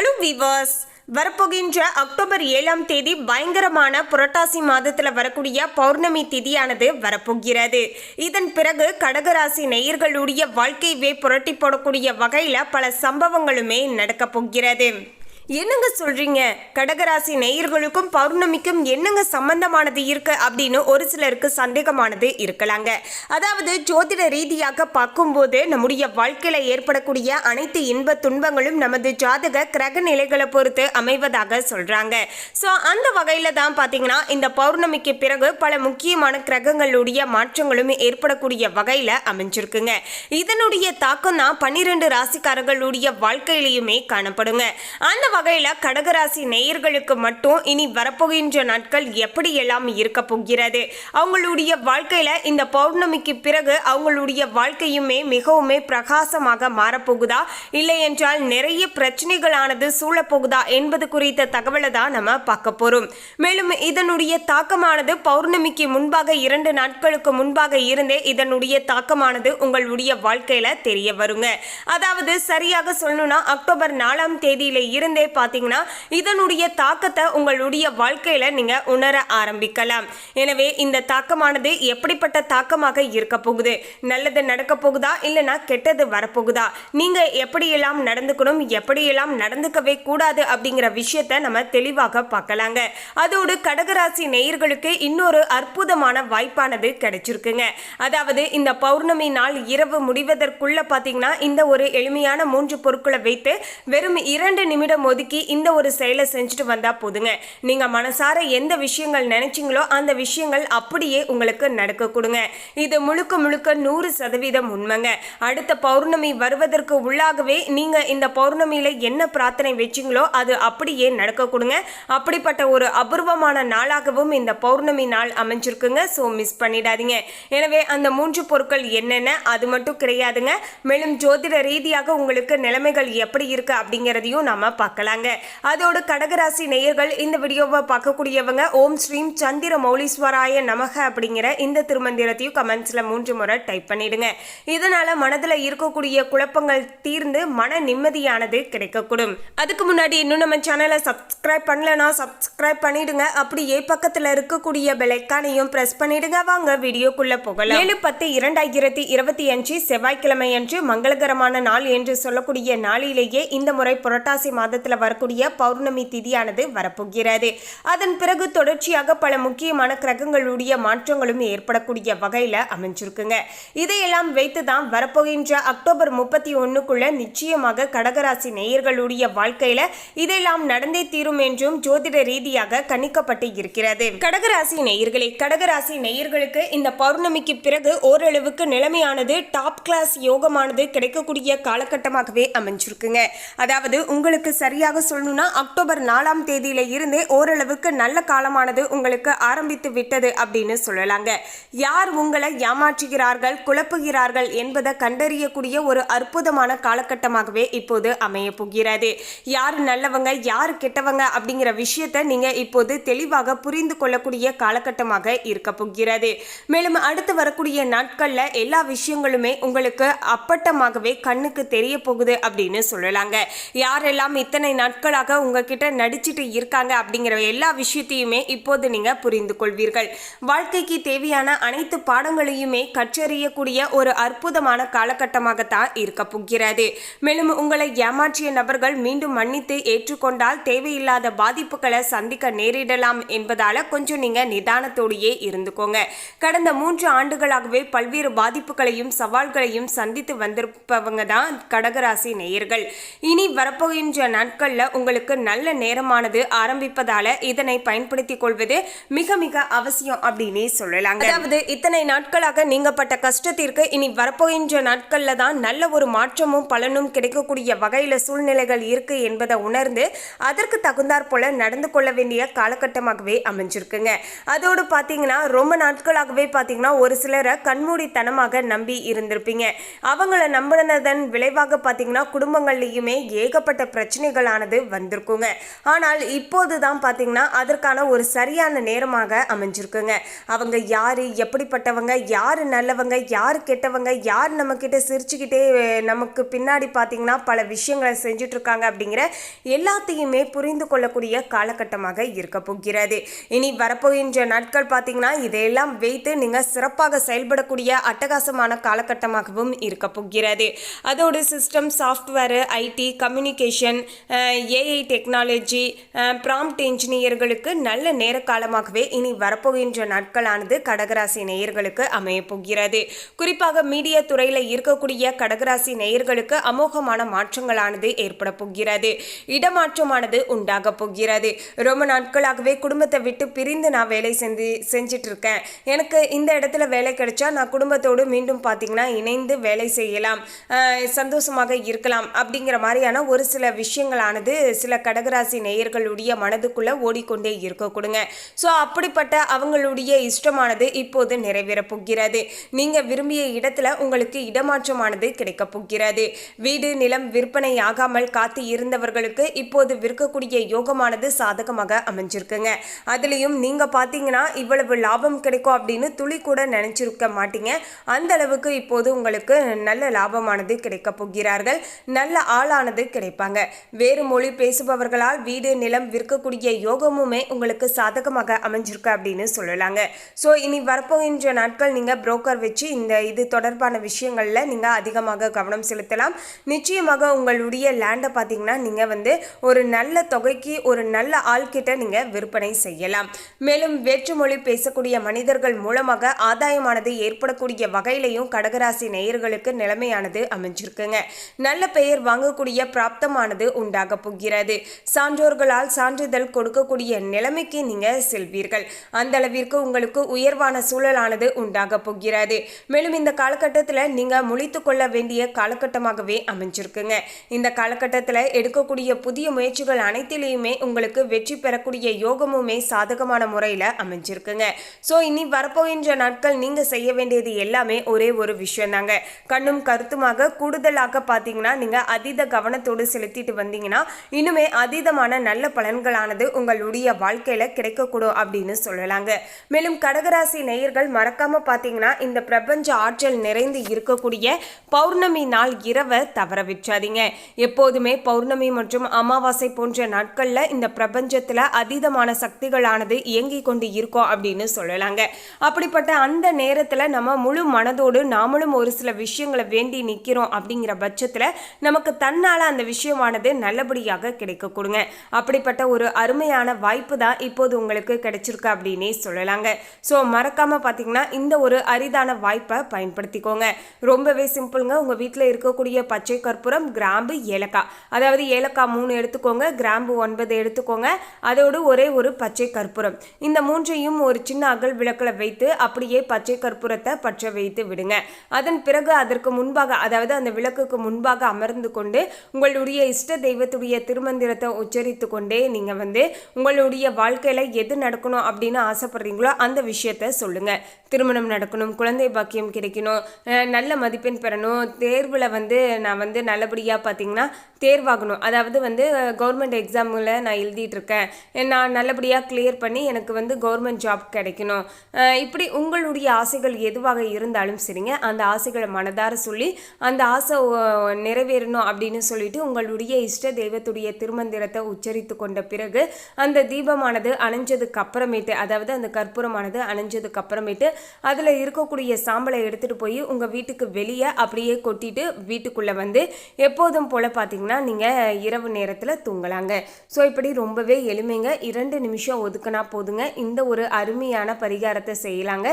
Hello viewers. வரப்போகின்ற October ஏழாம் தேதி பயங்கரமான புரட்டாசி மாதத்தில் வரக்கூடிய பௌர்ணமி திதியானது வரப்போகிறது. இதன் பிறகு கடகராசி நேயர்களுடைய வாழ்க்கையவே புரட்டி போடக்கூடிய வகையில் பல சம்பவங்களுமே நடக்கப் போகிறது. என்னங்க சொல்றீங்க? கடகராசி நேயர்களுக்கும் பௌர்ணமிக்கும் என்னங்க சம்பந்தமானது இருக்கு? அப்படின்னு ஒரு சிலருக்கு சந்தேகமானது இருக்கலாங்க. அதாவது ஜோதிட ரீதியாக பார்க்கும்போது நம்முடைய வாழ்க்கையில ஏற்படக்கூடிய அனைத்து இன்ப துன்பங்களும் நமது ஜாதக கிரக நிலைகளை பொறுத்து அமைவதாக சொல்றாங்க. ஸோ அந்த வகையில தான் பார்த்தீங்கன்னா இந்த பௌர்ணமிக்கு பிறகு பல முக்கியமான கிரகங்களுடைய மாற்றங்களும் ஏற்படக்கூடிய வகையில அமைஞ்சிருக்குங்க. இதனுடைய தாக்கம் தான் பன்னிரெண்டு ராசிக்காரர்களுடைய வாழ்க்கையிலையுமே காணப்படுங்க. அந்த வகையில கடகராசி நேயர்களுக்கு மட்டும் இனி வரப்போகின்ற நாட்கள் எப்படி எல்லாம் இருக்க போகிறது? அவங்களுடைய வாழ்க்கையில இந்த பௌர்ணமிக்கு பிறகு அவங்களுடைய வாழ்க்கையுமே மிகவுமே பிரகாசமாக மாறப்போகுதா? இல்லை என்றால் நிறைய பிரச்சனைகளானது சூழப்போகுதா என்பது குறித்த தகவலை தான் நம்ம பார்க்க போறோம். மேலும் இதனுடைய தாக்கமானது பௌர்ணமிக்கு முன்பாக இரண்டு நாட்களுக்கு முன்பாக இருந்தே இதனுடைய தாக்கமானது உங்களுடைய வாழ்க்கையில தெரிய வருங்க. அதாவது சரியாக சொல்லணும்னா அக்டோபர் நாலாம் தேதியில இருந்தே பார்த்தீங்கன்னா இதனுடைய தாக்கத்தை உங்களுடைய வாழ்க்கையில் நீங்கள் உணர ஆரம்பிக்கலாம். எனவே இந்த தாக்கமானது எப்படிப்பட்ட தாக்கமாக இருக்க போகுது? நல்லது நடக்க போகுதா? இல்லைனா கெட்டது வரப்போகுதா? நீங்கள் எப்படியெல்லாம் நடந்துக்கணும்? எப்படியெல்லாம் நடந்துக்கவே கூடாது? அப்படிங்கிற விஷயத்த நம்ம தெளிவாக பார்க்கலாங்க. அதோடு கடகராசி நேயர்களுக்கு இன்னொரு அற்புதமான வாய்ப்பானது கிடைச்சிருக்குங்க. அதாவது இந்த பௌர்ணமி நாள் இரவு முடிவதற்குள்ள பார்த்தீங்கன்னா இந்த ஒரு எளிமையான மூன்று பொருட்களை வைத்து வெறும் இரண்டு நிமிடம் ஒதுக்கி இந்த ஒரு செயலை செஞ்சுட்டு வந்தால் போதுங்க. நீங்கள் மனசார எந்த விஷயங்கள் நினைச்சிங்களோ அந்த விஷயங்கள் அப்படியே உங்களுக்கு நடக்க கொடுங்க. இது முழுக்க முழுக்க நூறு சதவீதம் உண்மைங்க. அடுத்த பௌர்ணமி வருவதற்கு உள்ளாகவே நீங்கள் இந்த பௌர்ணமியில் என்ன பிரார்த்தனை வச்சீங்களோ அது அப்படியே நடக்க கொடுங்க. அப்படிப்பட்ட ஒரு அபூர்வமான நாளாகவும் இந்த பௌர்ணமி நாள் அமைஞ்சிருக்குங்க. ஸோ மிஸ் பண்ணிடாதீங்க. எனவே அந்த மூன்று பொருட்கள் என்னென்ன அது மட்டும் கிடையாதுங்க. மேலும் ஜோதிட ரீதியாக உங்களுக்கு நிலைமைகள் எப்படி இருக்கு அப்படிங்கிறதையும் நாம பார்க்கலாங்க. அதோடு கடகராசி நேயர்கள் இந்த வீடியோவை பார்க்கக்கூடியவங்க ஓம் ஸ்ரீம் சந்திர மௌலீஸ்வராய நமக அப்படிங்கிற இந்த திருமந்திரத்தையும் கமெண்ட்ஸ்ல மூன்று முறை டைப் பண்ணிடுங்க. இதனால மனதில் இருக்கக்கூடிய குழப்பங்கள் தீர்ந்து மன நிம்மதியானது கிடைக்கக்கூடும். அதுக்கு முன்னாடி இன்னும் நம்ம சேனலை சப்ஸ்கிரைப் பண்ணலனா சப்ஸ்கிரைப் பண்ணிடுங்க. அப்படியே பக்கத்தில் இருக்கக்கூடிய பெலைக்கானையும் ப்ரெஸ் பண்ணிடுங்க. வாங்க வீடியோக்குள்ளே போகலாம். ஏழு பத்து இரண்டாயிரத்தி இருபத்தி அஞ்சு செவ்வாய்க்கிழமை அன்று மங்களகரமான நாள் என்று சொல்லக்கூடிய நாளிலேயே இந்த முறை புரட்டாசி மாதத்தில் மாதத்தில் வரக்கூடிய பௌர்ணமி திதியானது வரப்போகிறது. அதன் பிறகு தொடர்ச்சியாக பல முக்கியமான கிரகங்களுடைய மாற்றங்களும் ஏற்படக்கூடிய வகையில் அமைஞ்சிருக்குங்க. இதையெல்லாம் வைத்து தான் வரப்போகின்ற அக்டோபர் முப்பத்தி ஒன்றுக்குள்ள நிச்சயமாக கடகராசி நேயர்களுடைய வாழ்க்கையில இதெல்லாம் நடந்தே தீரும் என்றும் ஜோதிட ரீதியாக கணிக்கப்பட்டு இருக்கிறது. கடகராசி நேயர்களே கடகராசி நேயர்களுக்கு இந்த பௌர்ணமிக்கு பிறகு ஓரளவுக்கு நிலைமையானது டாப் கிளாஸ் யோகமானது கிடைக்கக்கூடிய காலகட்டமாகவே அமைஞ்சிருக்குங்க. அதாவது உங்களுக்கு சரியாக சொல்லணும்னா அக்டோபர் நாலாம் தேதியில இருந்தே ஓரளவுக்கு நல்ல காலமானது உங்களுக்கு ஆரம்பித்து விட்டது அப்படின்னு சொல்லலாங்க. யார் உங்களை ஏமாற்றுகிறார்கள் குழப்புகிறார்கள் என்பதை கண்டறியக்கூடிய ஒரு அற்புதமான காலகட்டமாகவே இப்போது அமைய போகிறது. யார் நல்லவங்க யார் கெட்டவங்க அப்படிங்கிற விஷயத்தை நீங்க இப்போது தெளிவாக புரிந்து கொள்ளக்கூடிய காலகட்டமாக இருக்க போகிறது. மேலும் அடுத்து வரக்கூடிய நாட்கள்ல எல்லா விஷயங்களுமே உங்களுக்கு அப்பட்டமாகவே கண்ணுக்கு தெரிய போகுது அப்படின்னு சொல்லலாங்க. யாரெல்லாம் இத்தனை நாட்களாக உங்ககிட்ட நடிச்சிட்டு இருக்காங்க அப்படிங்கிற எல்லா விஷயத்தையுமே இப்போது நீங்க புரிந்து கொள்வீர்கள். வாழ்க்கைக்கு தேவையான அனைத்து பாடங்களையுமே கற்றறியக்கூடிய ஒரு அற்புதமான காலகட்டமாகத்தான் இருக்க போகிறது. மேலும் உங்களை ஏமாற்றிய நபர்கள் மீண்டும் மன்னித்து ஏற்றுக்கொண்டால் தேவையில்லாத பாதிப்புகளை சந்திக்க நேரிடலாம் என்பதால கொஞ்சம் நீங்க நிதானத்தோடையே இருந்துக்கோங்க. கடந்த மூன்று ஆண்டுகளாகவே பல்வேறு பாதிப்புகளையும் சவால்களையும் சந்தித்து வந்திருப்பவங்க தான் கடகராசி நேயர்கள். இனி வரப்போகின்ற நாட்களில் உங்களுக்கு நல்ல நேரமானது ஆரம்பிப்பதால இதனை பயன்படுத்திக் கொள்வது மிக மிக அவசியம் அப்படின்னே சொல்லலாங்க. அதாவது இத்தனை நாட்களாக நீங்கப்பட்ட கஷ்டத்திற்கு இனி வரப்போகின்ற நாட்கள்ல தான் நல்ல ஒரு மாற்றமும் பலனும் கிடைக்கக்கூடிய வகையில சூழ்நிலைகள் இருக்கு என்பதை உணர்ந்து அதற்கு தகுந்தாற் போல நடந்து கொள்ள வேண்டிய காலகட்டமாகவே அமைஞ்சிருக்குங்க. அதோடு பார்த்தீங்கன்னா ரொம்ப நாட்களாகவே பார்த்தீங்கன்னா ஒரு சிலரை கண்மூடித்தனமாக நம்பி இருந்திருப்பீங்க. அவங்கள நம்பினதன் விளைவாக பார்த்தீங்கன்னா குடும்பங்கள்லையுமே ஏகப்பட்ட பிரச்சனைகள் ஆனது வந்திருக்குங்க. ஆனால் இப்போது தான் பார்த்தீங்கன்னா அதற்கான ஒரு சரியான நேரமாக அமைஞ்சிருக்குங்க. அவங்க யார் எப்படிப்பட்டவங்க யார் நல்லவங்க யார் கெட்டவங்க யார் நம்மக்கிட்ட சிரிச்சுக்கிட்டே நமக்கு பின்னாடி பார்த்தீங்கன்னா பல விஷயங்களை செஞ்சிட்ருக்காங்க அப்படிங்கிற எல்லாத்தையுமே புரிந்து கொள்ளக்கூடிய காலகட்டமாக இருக்க போகிறது. இனி வரப்போகின்ற நாட்கள் பார்த்தீங்கன்னா இதையெல்லாம் வைத்து நீங்கள் சிறப்பாக செயல்படக்கூடிய அட்டகாசமான காலகட்டமாகவும் இருக்க போகிறது. அதோடு system software IT communication AI technology prompt இன்ஜினியர்களுக்கு நல்ல நேர காலமாகவே இனி வரப்போகின்ற நாட்களானது கடகராசி நேயர்களுக்கு அமையப்போகிறது குறிப்பாக மீடியா துறையில் இருக்கக்கூடிய கடகராசி நேயர்களுக்கு அமோகமான மாற்றங்களானது ஏற்பட போகிறது. இடமாற்றமானது உண்டாக போகிறது. ரொம்ப நாட்களாகவே குடும்பத்தை விட்டு பிரிந்து நான் வேலை செஞ்சு செஞ்சிட்டு இருக்கேன் எனக்கு இந்த இடத்துல வேலை கிடைச்சா நான் குடும்பத்தோடு மீண்டும் பார்த்தீங்கன்னா இணைந்து வேலை செய்யலாம். சந்தோஷமாக இருக்கலாம். அப்படிங்கிற மாதிரியான ஒரு சில விஷயங்களானது சில கடகராசி நேயர்களுடைய மனதுக்குள்ள ஓடிக்கொண்டே இருக்க. கொடுங்க. ஸோ அப்படிப்பட்ட அவங்களுடைய இஷ்டமானது இப்போது நிறைவேறப் போகிறது. நீங்க விரும்பிய இடத்துல உங்களுக்கு இடமாற்றமானது கிடைக்கப் போகிறது. வீடு நிலம் விற்பனை ஆகாமல் காத்து இருந்தவர்களுக்கு இப்போது விற்கக்கூடிய யோகமானது சாதகமாக அமைஞ்சிருக்குங்க. அதுலேயும் நீங்க பார்த்தீங்கன்னா இவ்வளவு லாபம் கிடைக்கும் அப்படின்னு துளி கூட நினைச்சிருக்க மாட்டீங்க. அந்த அளவுக்கு இப்போது உங்களுக்கு நல்ல லாபமானது கிடைக்கப் போகிறார்கள். நல்ல ஆளானது கிடைப்பாங்க. வேறு மொழி பேசுபவர்களால் வீடு நிலம் விற்கக்கூடிய யோகமுமே உங்களுக்கு சாதகமாக அமைஞ்சிருக்கு அப்படின்னு சொல்லலாங்க. ஸோ இனி வரப்போகின்ற நாட்கள் நீங்கள் புரோக்கர் வச்சு இந்த இது தொடர்பான விஷயங்களில் நீங்கள் அதிகமாக கவனம் செலுத்தலாம். நிச்சயமாக உங்களுடைய லேண்டை பார்த்தீங்கன்னா நீங்கள் வந்து ஒரு நல்ல தொகைக்கு ஒரு நல்ல ஆள்கிட்ட நீங்கள் விற்பனை செய்யலாம். மேலும் வேற்றுமொழி பேசக்கூடிய மனிதர்கள் மூலமாக ஆதாயமானது ஏற்படக்கூடிய வகையிலையும் கடகராசி நேயர்களுக்கு நிலைமையானது அமைஞ்சிருக்குங்க. நல்ல பெயர் வாங்கக்கூடிய பிராப்தமானது உண்டாக போகிறது. சான்றோர்களால் சான்றிதழ் கொடுக்கக்கூடிய நிலைமைக்கு நீங்கள் செல்வீர்கள். அந்த அளவிற்கு உங்களுக்கு உயர்வான சூழலானது உண்டாக போகிறது. மேலும் இந்த காலகட்டத்தில் நீங்கள் முழித்து கொள்ள வேண்டிய காலகட்டமாகவே அமைஞ்சிருக்குங்க. இந்த காலகட்டத்தில் எடுக்கக்கூடிய புதிய முயற்சிகள் அனைத்திலையுமே உங்களுக்கு வெற்றி பெறக்கூடிய யோகமுமே சாதகமான முறையில் அமைஞ்சிருக்குங்க. ஸோ இனி வரப்போகின்ற நாட்கள் நீங்கள் செய்ய வேண்டியது எல்லாமே ஒரே ஒரு விஷயம் தாங்க கண்ணும் கருத்துமாக கூடுதலாக பார்த்தீங்கன்னா நீங்கள் அதீத கவனத்தோடு செலுத்திட்டு வந்தீங்கன்னா இன்னுமே அதீதமான நல்ல பலன்களானது உங்களுடைய வாழ்க்கையில கிடைக்கக்கூடும் அப்படின்னு சொல்லலாங்க. மேலும் கடகராசி நேயர்கள் மறக்காம பார்த்தீங்கன்னா இந்த பிரபஞ்ச ஆற்றல் நிறைந்து இருக்கக்கூடிய பௌர்ணமி நாள் இரவை தவற விற்றாதீங்க எப்போதுமே பௌர்ணமி மற்றும் அமாவாசை போன்ற நாட்கள்ல இந்த பிரபஞ்சத்துல அதீதமான சக்திகளானது இயங்கி கொண்டு இருக்கோம் அப்படின்னு சொல்லலாங்க. அப்படிப்பட்ட அந்த நேரத்துல நம்ம முழு மனதோடு நாமளும் ஒரு சில விஷயங்களை வேண்டி நிக்கிறோம் அப்படிங்கிற பட்சத்துல நமக்கு தன்னால் அந்த விஷயமானது நல்ல நல்லபடியாக கிடைக்க கொடுங்க. அப்படிப்பட்ட ஒரு அருமையான வாய்ப்பு தான் இப்போது உங்களுக்கு கிடைச்சிருக்கு அப்படின்னே சொல்லலாங்க. ஸோ மறக்காம பார்த்தீங்கன்னா இந்த ஒரு அரிதான வாய்ப்பை பயன்படுத்திக்கோங்க. ரொம்பவே சிம்பிளுங்க. உங்க வீட்டில் இருக்கக்கூடிய பச்சை கற்பூரம் கிராம்பு ஏலக்காய். அதாவது ஏலக்காய் மூணு எடுத்துக்கோங்க கிராம்பு ஒன்பது எடுத்துக்கோங்க. அதோடு ஒரே ஒரு பச்சை கற்பூரம். இந்த மூன்றையும் ஒரு சின்ன அகல் விளக்கில் வைத்து அப்படியே பச்சை கற்பூரத்தை பற்ற வைத்து விடுங்க. அதன் பிறகு அதற்கு முன்பாக அதாவது அந்த விளக்குக்கு முன்பாக அமர்ந்து கொண்டு உங்களுடைய இஷ்ட தெய்வத்தை தெய்வத்துடைய திருமந்திரத்தை உச்சரித்து கொண்டே நீங்கள் வந்து உங்களுடைய வாழ்க்கையில எது நடக்கணும் அப்படின்னு ஆசைப்படுறீங்களோ அந்த விஷயத்த சொல்லுங்க. திருமணம் நடக்கணும் குழந்தை பாக்கியம் கிடைக்கணும் நல்ல மதிப்பெண் பெறணும் தேர்வில் வந்து நான் வந்து நல்லபடியாக பார்த்தீங்கன்னா தேர்வாகணும். அதாவது வந்து கவர்மெண்ட் எக்ஸாமில் நான் எழுதிட்டு இருக்கேன். நான் நல்லபடியாக கிளியர் பண்ணி எனக்கு வந்து கவர்மெண்ட் ஜாப் கிடைக்கணும். இப்படி உங்களுடைய ஆசைகள் எதுவாக இருந்தாலும் சரிங்க. அந்த ஆசைகளை மனதார சொல்லி அந்த ஆசை நிறைவேறணும் அப்படின்னு சொல்லிட்டு உங்களுடைய இஷ்ட தெய்வத்துடைய திருமந்திரத்தை உச்சரித்து கொண்ட பிறகு அந்த தீபமானது அணைஞ்சதுக்கு அப்புறமேட்டு அதாவது அந்த கற்பூரமானது அணைஞ்சதுக்கு அப்புறமேட்டு அதில் இருக்கக்கூடிய சாம்பலை எடுத்துகிட்டு போய் உங்கள் வீட்டுக்கு வெளியே அப்படியே கொட்டிட்டு வீட்டுக்குள்ளே வந்து எப்போதும் போல் பார்த்தீங்கன்னா நீங்கள் இரவு நேரத்தில் தூங்கலாங்க. ஸோ இப்படி ரொம்பவே எளிமைங்க. இரண்டு நிமிஷம் ஒதுக்கினா போதுங்க. இந்த ஒரு அருமையான பரிகாரத்தை செய்யலாங்க.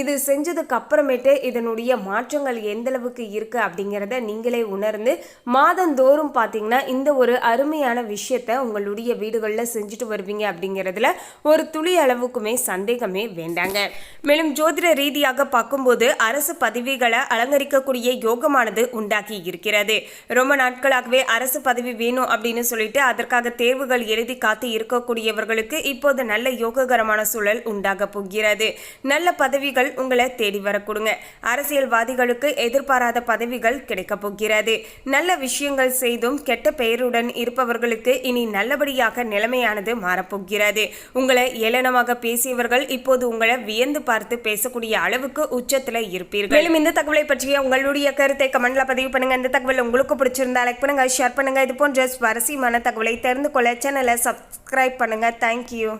இது செஞ்சதுக்கு அப்புறமேட்டு இதனுடைய மாற்றங்கள் எந்தளவுக்கு இருக்குது அப்படிங்கிறத நீங்களே உணர்ந்து மாதந்தோறும் பார்த்தீங்கன்னா இந்த ஒரு அருமையான விஷயத்த உங்களுடைய வீடுகளில் செஞ்சுட்டு வருவீங்க அப்படிங்கிறதுல ஒரு துளி அளவுக்குமே சந்தேகமே வேண்டாங்க. மேலும் ஜோதிட ரீதியாக பார்க்கும்போது அரசு பதவிகளை அலங்கரிக்கக்கூடிய யோகமானது உண்டாக்கி இருக்கிறது. ரொம்ப நாட்களாகவே அரசு பதவி வேணும் அப்படின்னு சொல்லிட்டு அதற்காக தேர்வுகள் எழுதி காத்து இருக்கக்கூடியவர்களுக்கு இப்போது நல்ல யோககரமான சூழல் உண்டாக போகிறது. நல்ல பதவிகள் உங்களை தேடி வரக்கூடுங்க. அரசியல்வாதிகளுக்கு எதிர்பாராத பதவிகள் கிடைக்க போகிறது. நல்ல விஷயங்கள் செய்தும் கெட்ட பெயருடன் நம்பிக்கையுடன் இருப்பவர்களுக்கு இனி நல்லபடியாக நிலைமையானது மாறப்போகிறது. உங்களை ஏளனமாக பேசியவர்கள் இப்போது உங்களை வியந்து பார்த்து பேசக்கூடிய அளவுக்கு உச்சத்தில் இருப்பீர்கள். மேலும் இந்த தகவலை பற்றிய உங்களுடைய கருத்தை கமெண்ட்ல பதிவு பண்ணுங்க. இந்த தகவல் உங்களுக்கு பிடிச்சிருந்தா லைக் பண்ணுங்க ஷேர் பண்ணுங்க. இது போன்ற சுவாரஸ்யமான தகவலை தெரிந்து கொள்ள சேனலை சப்ஸ்கிரைப் பண்ணுங்க. தேங்க்யூ